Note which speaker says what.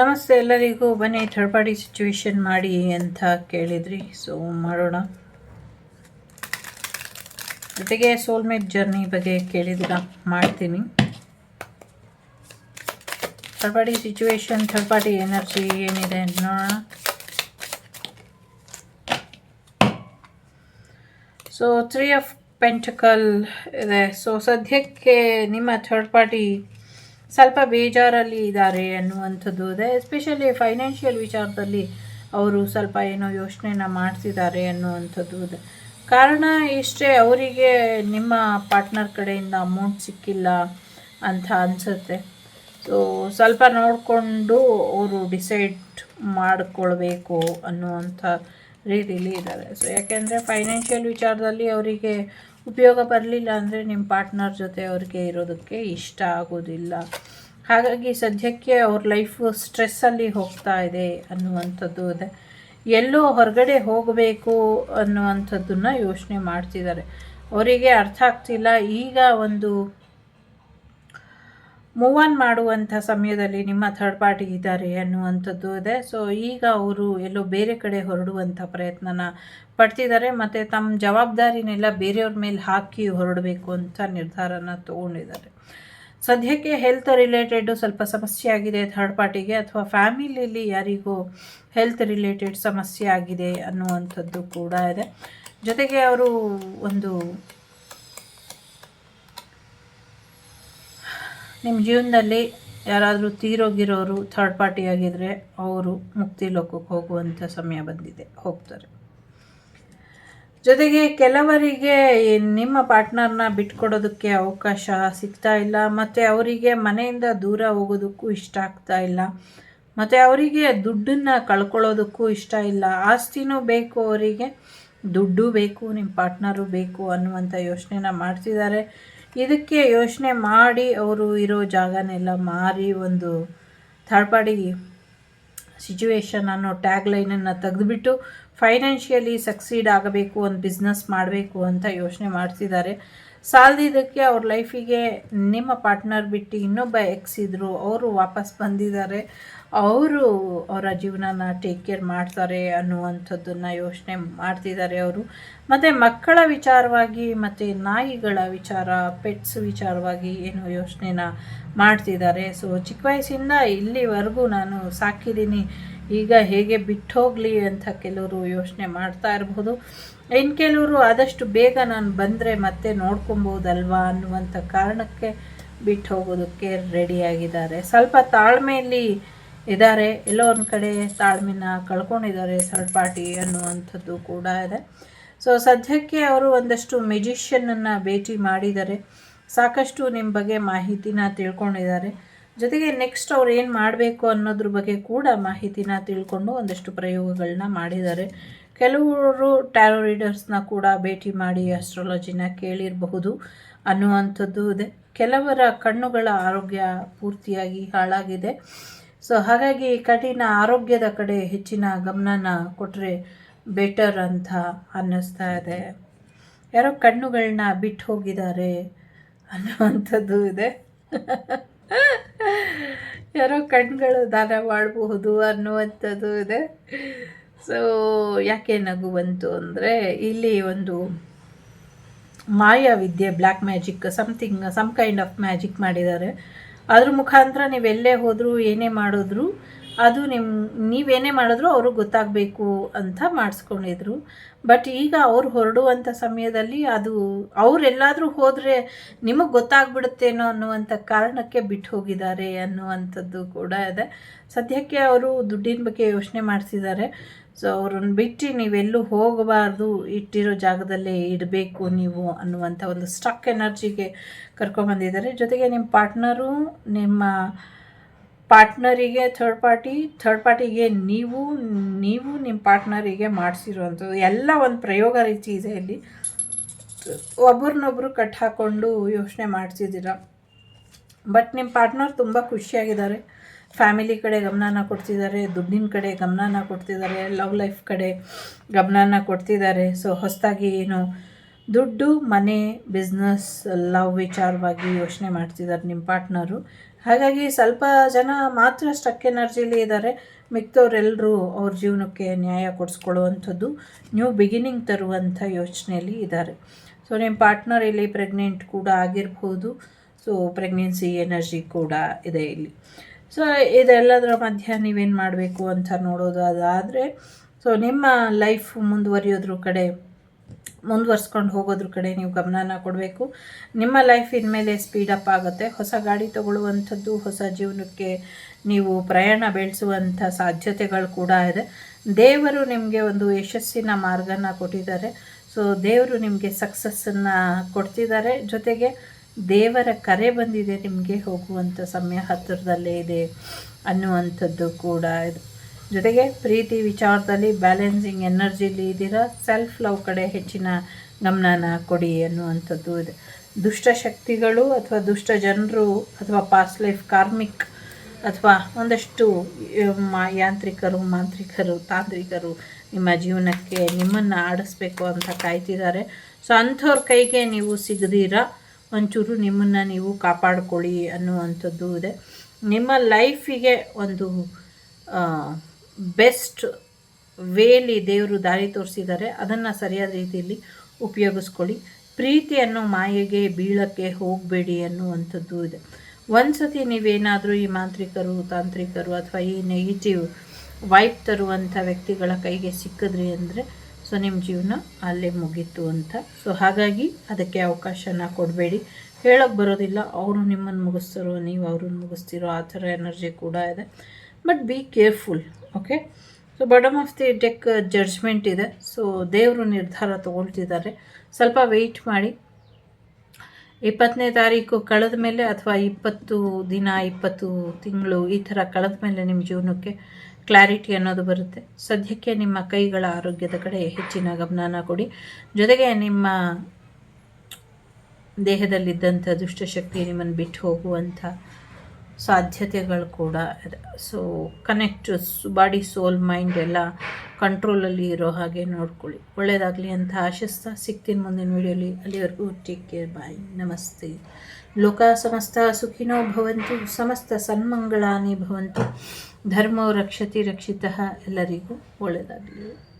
Speaker 1: ನಮಸ್ತೆ ಎಲ್ಲರಿಗೂ, ಬನ್ನಿ ಥರ್ಡ್ ಪಾರ್ಟಿ ಸಿಚುವೇಶನ್ ಮಾಡಿ ಅಂತ ಕೇಳಿದ್ರಿ. ಸೊ ಮಾಡೋಣ. ಜೊತೆಗೆ ಸೋಲ್ಮೇಟ್ ಜರ್ನಿ ಬಗ್ಗೆ ಕೇಳಿದಿರ? ಮಾಡ್ತೀನಿ. Third party situation third party energy ಏನಿದೆ ನೋಡೋಣ. ಸೊ ತ್ರೀ ಆಫ್ ಪೆಂಟಕಲ್ ಇದೆ. ಸೊ ಸದ್ಯಕ್ಕೆ ನಿಮ್ಮ ಥರ್ಡ್ ಪಾರ್ಟಿ ಸ್ವಲ್ಪ ಬೇಜಾರಲ್ಲಿ ಇದ್ದಾರೆ ಅನ್ನುವಂಥದ್ದು ಇದೆ. ಎಸ್ಪೆಷಲಿ ಫೈನಾನ್ಷಿಯಲ್ ವಿಚಾರದಲ್ಲಿ ಅವರು ಸ್ವಲ್ಪ ಏನೋ ಯೋಚನೆನ ಮಾಡ್ತಿದ್ದಾರೆ ಅನ್ನುವಂಥದ್ದು ಇದೆ. ಕಾರಣ ಇಷ್ಟೇ, ಅವರಿಗೆ ನಿಮ್ಮ ಪಾರ್ಟ್ನರ್ ಕಡೆಯಿಂದ ಅಮೌಂಟ್ ಸಿಕ್ಕಿಲ್ಲ ಅಂತ ಅನಿಸುತ್ತೆ. ಸೊ ಸ್ವಲ್ಪ ನೋಡಿಕೊಂಡು ಅವರು ಡಿಸೈಡ್ ಮಾಡಿಕೊಳ್ಬೇಕು ಅನ್ನುವಂಥ ರೀತಿಲಿ ಇದ್ದಾರೆ ಸೊ ಯಾಕೆಂದರೆ ಫೈನಾನ್ಷಿಯಲ್ ವಿಚಾರದಲ್ಲಿ ಅವರಿಗೆ ಉಪಯೋಗ ಬರಲಿಲ್ಲ ಅಂದರೆ ನಿಮ್ಮ ಪಾರ್ಟ್ನರ್ ಜೊತೆ ಅವ್ರಿಗೆ ಇರೋದಕ್ಕೆ ಇಷ್ಟ ಆಗೋದಿಲ್ಲ. ಹಾಗಾಗಿ ಸದ್ಯಕ್ಕೆ ಅವ್ರ ಲೈಫು ಸ್ಟ್ರೆಸ್ಸಲ್ಲಿ ಹೋಗ್ತಾ ಇದೆ ಅನ್ನುವಂಥದ್ದು ಇದೆ ಎಲ್ಲೋ ಹೊರಗಡೆ ಹೋಗಬೇಕು ಅನ್ನುವಂಥದ್ದನ್ನು ಯೋಚನೆ ಮಾಡ್ತಿದ್ದಾರೆ. ಅವರಿಗೆ ಅರ್ಥ ಆಗ್ತಿಲ್ಲ. ಈಗ ಒಂದು ಮೂವ್ ಆನ್ ಮಾಡುವಂಥ ಸಮಯದಲ್ಲಿ ನಿಮ್ಮ ಥರ್ಡ್ ಪಾರ್ಟಿ ಇದ್ದಾರೆ ಅನ್ನುವಂಥದ್ದು ಇದೆ. ಸೊ ಈಗ ಅವರು ಎಲ್ಲೋ ಬೇರೆ ಕಡೆ ಹೊರಡುವಂಥ ಪ್ರಯತ್ನನ ಪಡ್ತಿದ್ದಾರೆ. ಮತ್ತು ತಮ್ಮ ಜವಾಬ್ದಾರಿನೆಲ್ಲ ಬೇರೆಯವ್ರ ಮೇಲೆ ಹಾಕಿ ಹೊರಡಬೇಕು ಅಂತ ನಿರ್ಧಾರನ ತೊಗೊಂಡಿದ್ದಾರೆ. ಸದ್ಯಕ್ಕೆ ಹೆಲ್ತ್ ರಿಲೇಟೆಡ್ ಸ್ವಲ್ಪ ಸಮಸ್ಯೆ ಆಗಿದೆ ಥರ್ಡ್ ಪಾರ್ಟಿಗೆ ಅಥವಾ ಫ್ಯಾಮಿಲಿಯಲ್ಲಿ ಯಾರಿಗೂ ಹೆಲ್ತ್ ರಿಲೇಟೆಡ್ ಸಮಸ್ಯೆ ಆಗಿದೆ ಅನ್ನುವಂಥದ್ದು ಕೂಡ ಇದೆ. ಜೊತೆಗೆ ಅವರು ಒಂದು ನಿಮ್ಮ ಜೀವನದಲ್ಲಿ ಯಾರಾದರೂ ತೀರೋಗಿರೋರು ಥರ್ಡ್ ಪಾರ್ಟಿ ಆಗಿದ್ದರೆ ಅವರು ಮುಕ್ತಿ ಲೋಕಕ್ಕೆ ಹೋಗುವಂಥ ಸಮಯ ಬಂದಿದೆ. ಹೋಗ್ತಾರೆ. ಜೊತೆಗೆ ಕೆಲವರಿಗೆ ನಿಮ್ಮ ಪಾರ್ಟ್ನರ್ನ ಬಿಟ್ಕೊಡೋದಕ್ಕೆ ಅವಕಾಶ ಸಿಗ್ತಾ ಇಲ್ಲ. ಮತ್ತು ಅವರಿಗೆ ಮನೆಯಿಂದ ದೂರ ಹೋಗೋದಕ್ಕೂ ಇಷ್ಟ ಆಗ್ತಾ ಇಲ್ಲ. ಮತ್ತು ಅವರಿಗೆ ದುಡ್ಡನ್ನು ಕಳ್ಕೊಳ್ಳೋದಕ್ಕೂ ಇಷ್ಟ ಇಲ್ಲ. ಆಸ್ತಿನೂ ಬೇಕು ಅವರಿಗೆ, ದುಡ್ಡು ಬೇಕು ನಿಮ್ಮ ಪಾರ್ಟ್ನರು ಬೇಕು ಅನ್ನುವಂಥ ಯೋಚನೆನ ಮಾಡ್ತಿದ್ದಾರೆ. ಇದಕ್ಕೆ ಯೋಚನೆ ಮಾಡಿ ಅವರು ಇರೋ ಜಾಗನೆಲ್ಲ ಮಾರಿ ಒಂದು ಥರ್ಡ್ ಪಾರ್ಟಿ ಸಿಚುವೇಶನ್ ಅನ್ನೋ ಟ್ಯಾಗ್ ಲೈನನ್ನು ತೆಗೆದುಬಿಟ್ಟು ಫೈನಾನ್ಷಿಯಲಿ ಸಕ್ಸೀಡ್ ಆಗಬೇಕು ಒಂದು ಬಿಸ್ನೆಸ್ ಮಾಡಬೇಕು ಅಂತ ಯೋಚನೆ ಮಾಡ್ತಿದ್ದಾರೆ. ಸಾಲದಿದ್ದಕ್ಕೆ ಅವ್ರ ಲೈಫಿಗೆ ನಿಮ್ಮ ಪಾರ್ಟ್ನರ್ ಬಿಟ್ಟು ಇನ್ನೊಬ್ಬ ಎಕ್ಸ್ ಅವರು ವಾಪಸ್ ಬಂದಿದ್ದಾರೆ. ಅವರು ಅವರ ಜೀವನನ ಟೇಕ್ ಕೇರ್ ಮಾಡ್ತಾರೆ ಅನ್ನುವಂಥದ್ದನ್ನು ಯೋಚನೆ ಮಾಡ್ತಿದ್ದಾರೆ ಅವರು. ಮತ್ತು ಮಕ್ಕಳ ವಿಚಾರವಾಗಿ ಮತ್ತು ನಾಯಿಗಳ ವಿಚಾರ ಪೆಟ್ಸ್ ವಿಚಾರವಾಗಿ ಏನು ಯೋಚನೆನ ಮಾಡ್ತಿದ್ದಾರೆ. ಸೊ ಚಿಕ್ಕ ವಯಸ್ಸಿಂದ ಇಲ್ಲಿವರೆಗೂ ನಾನು ಸಾಕಿದ್ದೀನಿ. ಈಗ ಹೇಗೆ ಬಿಟ್ಟು ಹೋಗಲಿ ಅಂತ ಕೆಲವರು ಯೋಚನೆ ಮಾಡ್ತಾ ಇರಬಹುದು ಇನ್ನು ಕೆಲವರು ಆದಷ್ಟು ಬೇಗ ನಾನು ಬಂದರೆ ಮತ್ತೆ ನೋಡ್ಕೊಬೋದಲ್ವಾ ಅನ್ನುವಂಥ ಕಾರಣಕ್ಕೆ ಬಿಟ್ಟು ಹೋಗೋದಕ್ಕೆ ರೆಡಿಯಾಗಿದ್ದಾರೆ ಸ್ವಲ್ಪ ತಾಳ್ಮೆಯಲ್ಲಿ ಇದ್ದಾರೆ. ಎಲ್ಲೋ ಒಂದು ಕಡೆ ತಾಳ್ಮೆನ ಕಳ್ಕೊಂಡಿದ್ದಾರೆ ಥರ್ಡ್ ಪಾರ್ಟಿ ಅನ್ನುವಂಥದ್ದು ಕೂಡ ಇದೆ. ಸೊ ಸದ್ಯಕ್ಕೆ ಅವರು ಒಂದಷ್ಟು ಮೆಜಿಷಿಯನ್ನನ್ನು ಭೇಟಿ ಮಾಡಿದ್ದಾರೆ. ಸಾಕಷ್ಟು ನಿಮ್ಮ ಬಗ್ಗೆ ಮಾಹಿತಿನ ತಿಳ್ಕೊಂಡಿದ್ದಾರೆ. ಜೊತೆಗೆ ನೆಕ್ಸ್ಟ್ ಅವ್ರು ಏನು ಮಾಡಬೇಕು ಅನ್ನೋದ್ರ ಬಗ್ಗೆ ಕೂಡ ಮಾಹಿತಿನ ತಿಳ್ಕೊಂಡು ಒಂದಷ್ಟು ಪ್ರಯೋಗಗಳನ್ನ ಮಾಡಿದ್ದಾರೆ. ಕೆಲವರು ಟ್ಯಾರೋ ರೀಡರ್ಸ್ನ ಕೂಡ ಭೇಟಿ ಮಾಡಿ ಅಸ್ಟ್ರಾಲಜಿನ ಕೇಳಿರಬಹುದು ಅನ್ನುವಂಥದ್ದು ಇದೆ. ಕೆಲವರ ಕಣ್ಣುಗಳ ಆರೋಗ್ಯ ಪೂರ್ತಿಯಾಗಿ ಹಾಳಾಗಿದೆ. ಸೊ ಹಾಗಾಗಿ ಕಠಿಣ ಆರೋಗ್ಯದ ಕಡೆ ಹೆಚ್ಚಿನ ಗಮನನ ಕೊಟ್ಟರೆ ಬೆಟರ್ ಅಂತ ಅನ್ನಿಸ್ತಾ ಇದೆ. ಯಾರೋ ಕಣ್ಣುಗಳನ್ನ ಬಿಟ್ಟು ಹೋಗಿದ್ದಾರೆ ಅನ್ನುವಂಥದ್ದು ಇದೆ. ಯಾರೋ ಕಣ್ಗಳು ದಾನ ಮಾಡಬಹುದು ಅನ್ನುವಂಥದ್ದು ಇದೆ. ಸೊ ಯಾಕೆ ನಗು ಬಂತು ಅಂದರೆ ಇಲ್ಲಿ ಒಂದು ಮಾಯಾ ವಿದ್ಯೆ black magic something some kind of magic ಮಾಡಿದ್ದಾರೆ. ಅದ್ರ ಮುಖಾಂತರ ನೀವೆಲ್ಲೇ ಹೋದರೂ ಏನೇ ಮಾಡಿದ್ರು ಅದು ನಿಮ್ಮ ನೀವೇನೇ ಮಾಡಿದ್ರು ಅವರು ಗೊತ್ತಾಗಬೇಕು ಅಂತ ಮಾಡಿಸ್ಕೊಂಡಿದ್ರು. ಬಟ್ ಈಗ ಅವ್ರು ಹೊರಡುವಂಥ ಸಮಯದಲ್ಲಿ ಅದು ಅವರೆಲ್ಲಾದರೂ ಹೋದರೆ ನಿಮಗೆ ಗೊತ್ತಾಗ್ಬಿಡುತ್ತೇನೋ ಅನ್ನುವಂಥ ಕಾರಣಕ್ಕೆ ಬಿಟ್ಟು ಹೋಗಿದ್ದಾರೆ ಅನ್ನುವಂಥದ್ದು ಕೂಡ ಇದೆ. ಸದ್ಯಕ್ಕೆ ಅವರು ದುಡ್ಡಿನ ಬಗ್ಗೆ ಯೋಚನೆ ಮಾಡಿಸಿದ್ದಾರೆ. ಸೊ ಅವ್ರನ್ನ ಬಿಟ್ಟು ನೀವೆಲ್ಲೂ ಹೋಗಬಾರ್ದು, ಇಟ್ಟಿರೋ ಜಾಗದಲ್ಲೇ ಇಡಬೇಕು ನೀವು ಅನ್ನುವಂಥ ಒಂದು ಸ್ಟಕ್ ಎನರ್ಜಿಗೆ ಕರ್ಕೊಂಬಂದಿದ್ದಾರೆ. ಜೊತೆಗೆ ನಿಮ್ಮ ಪಾರ್ಟ್ನರು ನಿಮ್ಮ ಪಾರ್ಟ್ನರಿಗೆ ಥರ್ಡ್ ಪಾರ್ಟಿ, ಥರ್ಡ್ ಪಾರ್ಟಿಗೆ ನೀವು ನೀವು ನಿಮ್ಮ ಪಾರ್ಟ್ನರಿಗೆ ಮಾಡಿಸಿರುವಂಥದ್ದು. ಎಲ್ಲ ಒಂದು ಪ್ರಯೋಗ ರೀತಿ ಇದೆ ಇಲ್ಲಿ. ಒಬ್ರನ್ನೊಬ್ರು ಕಟ್ ಹಾಕ್ಕೊಂಡು ಯೋಚನೆ ಮಾಡಿಸಿದ್ದೀರ. ಬಟ್ ನಿಮ್ಮ ಪಾರ್ಟ್ನರ್ ತುಂಬ ಖುಷಿಯಾಗಿದ್ದಾರೆ. ಫ್ಯಾಮಿಲಿ ಕಡೆ ಗಮನನ ಕೊಡ್ತಿದ್ದಾರೆ, ದುಡ್ಡಿನ ಕಡೆ ಗಮನನ ಕೊಡ್ತಿದ್ದಾರೆ, ಲವ್ ಲೈಫ್ ಕಡೆ ಗಮನನ ಕೊಡ್ತಿದ್ದಾರೆ. ಸೊ, ಹೊಸದಾಗಿ ಏನು ದುಡ್ಡು, ಮನೆ, ಬಿಸ್ನೆಸ್, ಲವ್ ವಿಚಾರವಾಗಿ ಯೋಚನೆ ಮಾಡ್ತಿದ್ದಾರೆ ನಿಮ್ಮ ಪಾರ್ಟ್ನರು. ಹಾಗಾಗಿ ಸ್ವಲ್ಪ ಜನ ಮಾತ್ರ ಸ್ಟಕ್ ಎನರ್ಜಿಲಿ ಇದ್ದಾರೆ ಮಿಕ್ದವರೆಲ್ಲರೂ ಅವ್ರ ಜೀವನಕ್ಕೆ ನ್ಯಾಯ ಕೊಡಿಸ್ಕೊಳ್ಳುವಂಥದ್ದು ನ್ಯೂ ಬಿಗಿನಿಂಗ್ ತರುವಂಥ ಯೋಚನೆಯಲ್ಲಿ ಇದ್ದಾರೆ ಸೊ ನಿಮ್ಮ ಪಾರ್ಟ್ನರ್ ಇಲ್ಲಿ ಪ್ರೆಗ್ನೆಂಟ್ ಕೂಡ ಆಗಿರ್ಬೋದು. ಸೊ ಪ್ರೆಗ್ನೆನ್ಸಿ ಎನರ್ಜಿ ಕೂಡ ಇದೆ ಇಲ್ಲಿ. ಸೊ ಇದೆಲ್ಲದರ ಮಧ್ಯ ನೀವೇನು ಮಾಡಬೇಕು ಅಂತ ನೋಡೋದು ಅದಾದರೆ ಸೊ ನಿಮ್ಮ ಲೈಫ್ ಮುಂದುವರಿಯೋದ್ರ ಕಡೆ ಮುಂದುವರ್ಸ್ಕೊಂಡು ಹೋಗೋದ್ರ ಕಡೆ ನೀವು ಗಮನನ ಕೊಡಬೇಕು. ನಿಮ್ಮ ಲೈಫ್ ಇನ್ಮೇಲೆ ಸ್ಪೀಡಪ್ ಆಗುತ್ತೆ. ಹೊಸ ಗಾಡಿ ತಗೊಳ್ಳುವಂಥದ್ದು, ಹೊಸ ಜೀವನಕ್ಕೆ ನೀವು ಪ್ರಯಾಣ ಬೆಳೆಸುವಂಥ ಸಾಧ್ಯತೆಗಳು ಕೂಡ ಇದೆ. ದೇವರು ನಿಮಗೆ ಒಂದು ಯಶಸ್ಸಿನ ಮಾರ್ಗನ ಕೊಟ್ಟಿದ್ದಾರೆ. ಸೊ ದೇವರು ನಿಮಗೆ ಸಕ್ಸಸ್ಸನ್ನು ಕೊಡ್ತಿದ್ದಾರೆ. ಜೊತೆಗೆ ದೇವರ ಕರೆ ಬಂದಿದೆ ನಿಮಗೆ ಹೋಗುವಂಥ ಸಮಯ ಹತ್ತಿರದಲ್ಲೇ ಇದೆ ಅನ್ನುವಂಥದ್ದು ಕೂಡ ಇದೆ. ಜೊತೆಗೆ ಪ್ರೀತಿ, ವಿಚಾರದಲ್ಲಿ ಬ್ಯಾಲೆನ್ಸಿಂಗ್ ಎನರ್ಜಿಲಿ ಇದ್ದೀರಾ? ಸೆಲ್ಫ್ ಲವ್ ಕಡೆ ಹೆಚ್ಚಿನ ಗಮನನ ಕೊಡಿ ಅನ್ನುವಂಥದ್ದು ಇದೆ. ದುಷ್ಟಶಕ್ತಿಗಳು ಅಥವಾ ದುಷ್ಟ ಜನರು ಅಥವಾ ಪಾಸ್ಟ್ ಲೈಫ್ ಕಾರ್ಮಿಕ್ ಅಥವಾ ಒಂದಷ್ಟು ಯಾಂತ್ರಿಕರು, ಮಾಂತ್ರಿಕರು, ತಾಂತ್ರಿಕರು ನಿಮ್ಮ ಜೀವನಕ್ಕೆ ನಿಮ್ಮನ್ನು ಆಡಿಸ್ಬೇಕು ಅಂತ ಕಾಯ್ತಿದ್ದಾರೆ. ಸೊ ಅಂಥವ್ರ ಕೈಗೆ ನೀವು ಸಿಗದಿರ? ಒಂಚೂರು ನಿಮ್ಮನ್ನು ನೀವು ಕಾಪಾಡಿಕೊಳ್ಳಿ ಅನ್ನುವಂಥದ್ದು ಇದೆ. ನಿಮ್ಮ ಲೈಫಿಗೆ ಒಂದು ಬೆಸ್ಟ್ ವೇಲಿ ದೇವರು ದಾರಿ ತೋರಿಸಿದ್ದಾರೆ, ಅದನ್ನು ಸರಿಯಾದ ರೀತಿಯಲ್ಲಿ ಉಪಯೋಗಿಸ್ಕೊಳ್ಳಿ. ಪ್ರೀತಿಯನ್ನು ಮಾಯೆಗೆ, ಬೀಳಕ್ಕೆ ಹೋಗಬೇಡಿ ಅನ್ನುವಂಥದ್ದು ಇದೆ. ಒಂದು ಸತಿ ನೀವೇನಾದರೂ ಈ ಮಾಂತ್ರಿಕರು, ತಾಂತ್ರಿಕರು ಅಥವಾ ಈ ನೆಗೆಟಿವ್ ವೈಪ್ ತರುವಂಥ ವ್ಯಕ್ತಿಗಳ ಕೈಗೆ ಸಿಕ್ಕಿದ್ರಿ ಅಂದರೆ ಸೊ ನಿಮ್ಮ ಜೀವನ ಅಲ್ಲೇ ಮುಗೀತು ಅಂತ. ಸೊ ಹಾಗಾಗಿ ಅದಕ್ಕೆ ಅವಕಾಶನ ಕೊಡಬೇಡಿ. ಹೇಳೋಕ್ಕೆ ಬರೋದಿಲ್ಲ, ಅವರು ನಿಮ್ಮನ್ನು ಮುಗಿಸ್ತಾರೋ, ನೀವು ಅವ್ರನ್ನ ಮುಗಿಸ್ತೀರೋ, ಆ ಥರ ಎನರ್ಜಿ ಕೂಡ ಇದೆ. But be careful okay so bottom of the deck judgment ಇದೆ. ಸೊ ದೇವರು ನಿರ್ಧಾರ ತೊಗೊಳ್ತಿದ್ದಾರೆ. ಸ್ವಲ್ಪ ವೆಯ್ಟ್ ಮಾಡಿ. ಇಪ್ಪತ್ತನೇ ತಾರೀಕು ಕಳೆದ ಮೇಲೆ ಅಥವಾ ಇಪ್ಪತ್ತು ದಿನ, ಇಪ್ಪತ್ತು ತಿಂಗಳು ಈ ಥರ ಕಳೆದ ಮೇಲೆ ನಿಮ್ಮ ಜೀವನಕ್ಕೆ ಕ್ಲಾರಿಟಿ ಅನ್ನೋದು ಬರುತ್ತೆ. ಸದ್ಯಕ್ಕೆ ನಿಮ್ಮ ಕೈಗಳ ಆರೋಗ್ಯದ ಕಡೆ ಹೆಚ್ಚಿನ ಗಮನನ ಕೊಡಿ. ಜೊತೆಗೆ ನಿಮ್ಮ ದೇಹದಲ್ಲಿದ್ದಂಥ ದುಷ್ಟಶಕ್ತಿ ನಿಮ್ಮನ್ನು ಬಿಟ್ಟು ಹೋಗುವಂಥ ಸಾಧ್ಯತೆಗಳು ಕೂಡ ಇದೆ. So connect body soul mind ಎಲ್ಲ ಕಂಟ್ರೋಲಲ್ಲಿ ಇರೋ ಹಾಗೆ ನೋಡ್ಕೊಳ್ಳಿ. ಒಳ್ಳೆಯದಾಗಲಿ ಅಂತ ಆಶಿಸ್ತಾ ಸಿಗ್ತೀನಿ ಮುಂದಿನ ವೀಡಿಯೋಲಿ. ಅಲ್ಲಿವರೆಗೂ ಟೇಕ್ ಕೇರ್ ಬಾಯ್ ನಮಸ್ತೆ. ಲೋಕ ಸಮಸ್ತ ಸುಖಿನೋ ಭವಂತು, ಸಮಸ್ತ ಸನ್ಮಂಗಳಾನಿ ಭವಂತು. ಧರ್ಮೋ ರಕ್ಷತಿ ರಕ್ಷಿತ ಎಲ್ಲರಿಗೂ ಒಳ್ಳೆಯದಾಗಲಿ